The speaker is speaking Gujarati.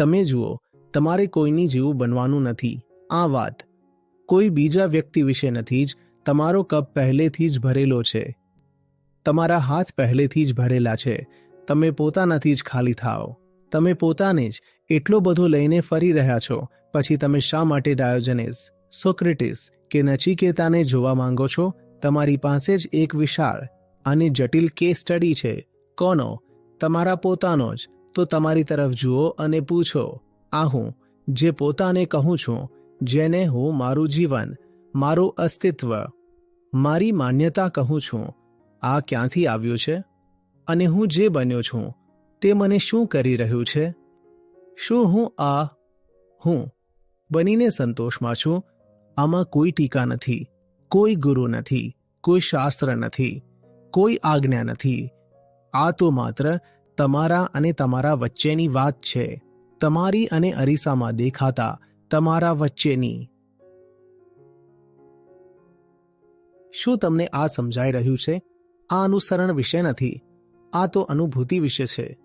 તમે જુઓ, તમારે કોઈની જેવું બનવાનું નથી. આ વાત. કોઈ બીજા વ્યક્તિ વિશે નથી જ તમારો કપ પહેલેથી જ ભરેલો છે. તમારા હાથ પહેલેથી જ ભરેલા છે. તમે પોતાનાથી જ ખાલી થાઓ. તમે પોતાને જ એટલો બધો લઈને ફરી રહ્યા છો. પછી તમે શા માટે ડાયોજનેસ, સોક્રેટિસ કે નચિકેતાને જોવા માંગો છો? તમારી પાસે જ એક વિશાળ અને જટિલ કેસ સ્ટડી છે. કોનો? તમારા પોતાનો જ. તો તમારી તરફ જુઓ અને પૂછો, આ હું, જે પોતાને કહું છું, જેને હું મારું જીવન, મારું અસ્તિત્વ, મારી માન્યતા કહું છું, આ ક્યાંથી આવ્યું છે? અને હું જે બન્યો છું, તે મને શું કરી રહ્યું છે? શું હું આ હું બનીને સંતોષમાં છું? આમાં કોઈ ટીકા નથી, કોઈ ગુરુ નથી, કોઈ શાસ્ત્ર નથી, કોઈ આજ્ઞા નથી. આ તો માત્ર તમારા અને તમારા વચ્ચેની વાત છે. તમારી અને અરીસામાં દેખાતા તમારા વચ્ચેની. શું તમને આ સમજાઈ રહ્યું છે? આ અનુસરણ વિશે નથી. આ તો અનુભૂતિ વિશે છે.